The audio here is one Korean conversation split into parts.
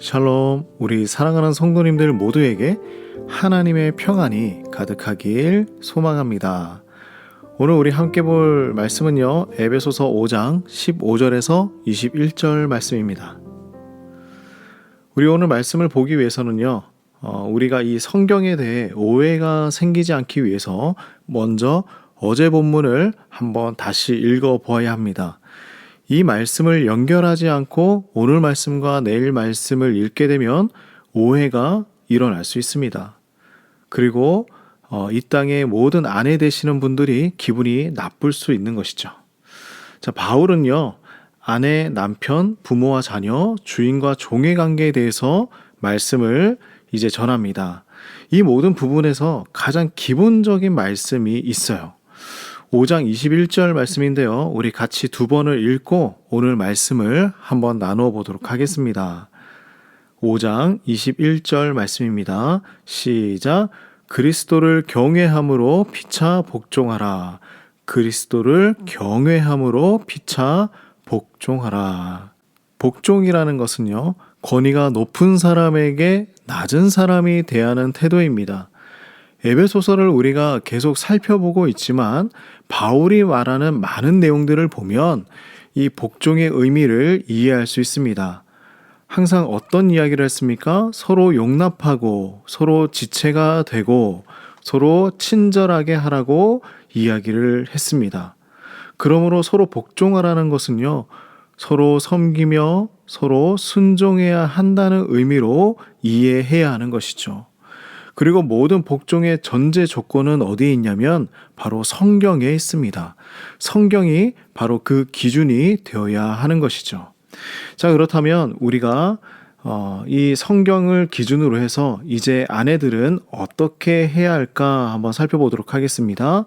샬롬, 우리 사랑하는 성도님들 모두에게 하나님의 평안이 가득하길 소망합니다. 오늘 우리 함께 볼 말씀은요, 에베소서 5장 15절에서 21절 말씀입니다. 우리 오늘 말씀을 보기 위해서는요, 어, 우리가 이 성경에 대해 오해가 생기지 않기 위해서 먼저 어제 본문을 한번 다시 읽어 보아야 합니다. 이 말씀을 연결하지 않고 오늘 말씀과 내일 말씀을 읽게 되면 오해가 일어날 수 있습니다. 그리고 어, 이 땅의 모든 아내 되시는 분들이 기분이 나쁠 수 있는 것이죠. 자, 바울은요, 아내, 남편, 부모와 자녀, 주인과 종의 관계에 대해서 말씀을 이제 전합니다. 이 모든 부분에서 가장 기본적인 말씀이 있어요. 5장 21절 말씀인데요. 우리 같이 두 번을 읽고 오늘 말씀을 한번 나누어 보도록 하겠습니다. 5장 21절 말씀입니다. 시작. 그리스도를 경외함으로 피차 복종하라. 그리스도를 경외함으로 피차 복종하라. 복종이라는 것은요, 권위가 높은 사람에게 낮은 사람이 대하는 태도입니다. 에베소서를 우리가 계속 살펴보고 있지만 바울이 말하는 많은 내용들을 보면 이 복종의 의미를 이해할 수 있습니다. 항상 어떤 이야기를 했습니까? 서로 용납하고 서로 지체가 되고 서로 친절하게 하라고 이야기를 했습니다. 그러므로 서로 복종하라는 것은요, 서로 섬기며 서로 순종해야 한다는 의미로 이해해야 하는 것이죠. 그리고 모든 복종의 전제 조건은 어디에 있냐면 바로 성경에 있습니다. 성경이 바로 그 기준이 되어야 하는 것이죠. 자, 그렇다면 우리가 어, 이 성경을 기준으로 해서 이제 아내들은 어떻게 해야 할까 한번 살펴보도록 하겠습니다.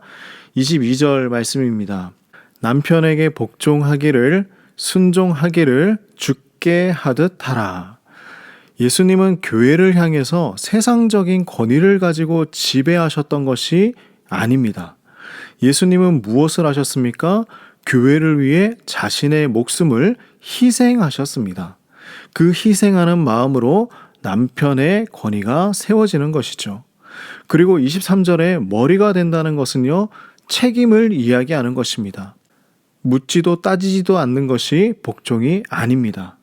22절 말씀입니다. 남편에게 복종하기를 순종하기를 죽게 하듯 하라. 예수님은 교회를 향해서 세상적인 권위를 가지고 지배하셨던 것이 아닙니다. 예수님은 무엇을 하셨습니까? 교회를 위해 자신의 목숨을 희생하셨습니다. 그 희생하는 마음으로 남편의 권위가 세워지는 것이죠. 그리고 23절에 머리가 된다는 것은요, 책임을 이야기하는 것입니다. 묻지도 따지지도 않는 것이 복종이 아닙니다.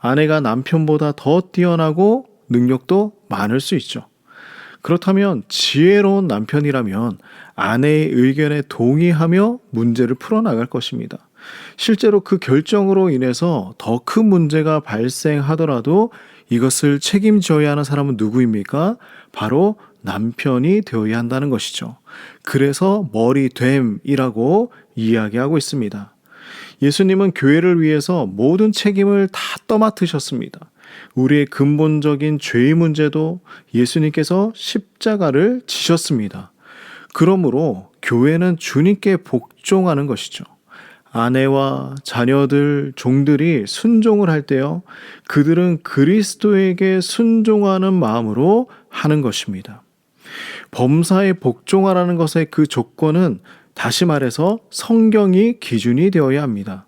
아내가 남편보다 더 뛰어나고 능력도 많을 수 있죠. 그렇다면 지혜로운 남편이라면 아내의 의견에 동의하며 문제를 풀어나갈 것입니다. 실제로 그 결정으로 인해서 더 큰 문제가 발생하더라도 이것을 책임져야 하는 사람은 누구입니까? 바로 남편이 되어야 한다는 것이죠. 그래서 머리됨이라고 이야기하고 있습니다. 예수님은 교회를 위해서 모든 책임을 다 떠맡으셨습니다. 우리의 근본적인 죄의 문제도 예수님께서 십자가를 지셨습니다. 그러므로 교회는 주님께 복종하는 것이죠. 아내와 자녀들, 종들이 순종을 할 때요, 그들은 그리스도에게 순종하는 마음으로 하는 것입니다. 범사에 복종하라는 것의 그 조건은 다시 말해서 성경이 기준이 되어야 합니다.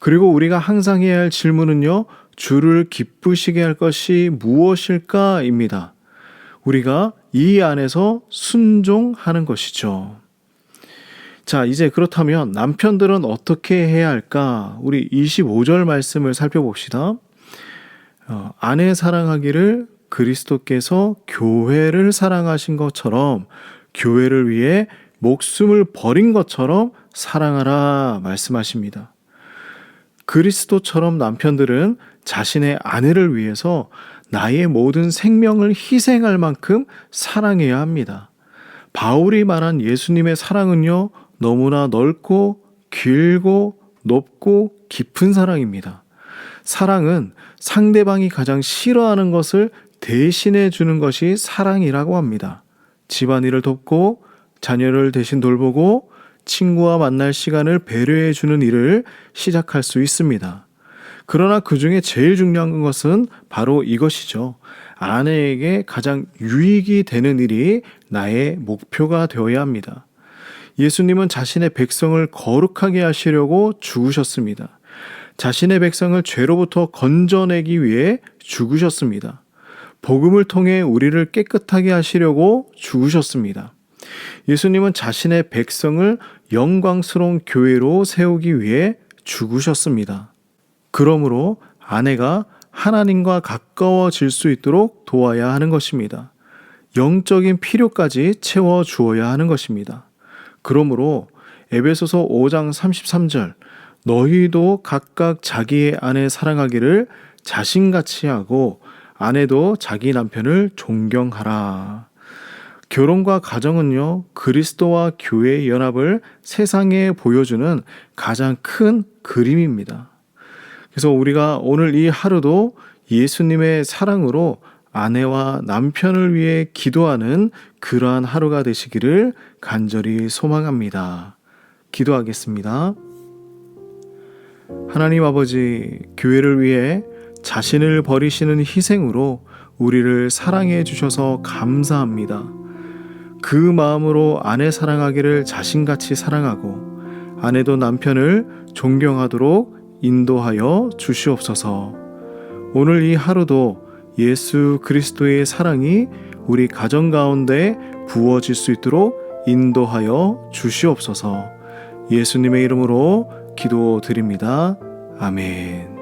그리고 우리가 항상 해야 할 질문은요, 주를 기쁘시게 할 것이 무엇일까입니다. 우리가 이 안에서 순종하는 것이죠. 자, 이제 그렇다면 남편들은 어떻게 해야 할까? 우리 25절 말씀을 살펴봅시다. 어, 아내 사랑하기를 그리스도께서 교회를 사랑하신 것처럼 교회를 위해 목숨을 버린 것처럼 사랑하라 말씀하십니다. 그리스도처럼 남편들은 자신의 아내를 위해서 나의 모든 생명을 희생할 만큼 사랑해야 합니다. 바울이 말한 예수님의 사랑은요, 너무나 넓고 길고 높고 깊은 사랑입니다. 사랑은 상대방이 가장 싫어하는 것을 대신해 주는 것이 사랑이라고 합니다. 집안일을 돕고 자녀를 대신 돌보고 친구와 만날 시간을 배려해 주는 일을 시작할 수 있습니다. 그러나 그 중에 제일 중요한 것은 바로 이것이죠. 아내에게 가장 유익이 되는 일이 나의 목표가 되어야 합니다. 예수님은 자신의 백성을 거룩하게 하시려고 죽으셨습니다. 자신의 백성을 죄로부터 건져내기 위해 죽으셨습니다. 복음을 통해 우리를 깨끗하게 하시려고 죽으셨습니다. 예수님은 자신의 백성을 영광스러운 교회로 세우기 위해 죽으셨습니다. 그러므로 아내가 하나님과 가까워질 수 있도록 도와야 하는 것입니다. 영적인 필요까지 채워 주어야 하는 것입니다. 그러므로 에베소서 5장 33절 너희도 각각 자기의 아내 사랑하기를 자신같이 하고 아내도 자기 남편을 존경하라. 결혼과 가정은요, 그리스도와 교회의 연합을 세상에 보여주는 가장 큰 그림입니다. 그래서 우리가 오늘 이 하루도 예수님의 사랑으로 아내와 남편을 위해 기도하는 그러한 하루가 되시기를 간절히 소망합니다. 기도하겠습니다. 하나님 아버지, 교회를 위해 자신을 버리시는 희생으로 우리를 사랑해 주셔서 감사합니다. 그 마음으로 아내 사랑하기를 자신같이 사랑하고 아내도 남편을 존경하도록 인도하여 주시옵소서. 오늘 이 하루도 예수 그리스도의 사랑이 우리 가정 가운데 부어질 수 있도록 인도하여 주시옵소서. 예수님의 이름으로 기도드립니다. 아멘.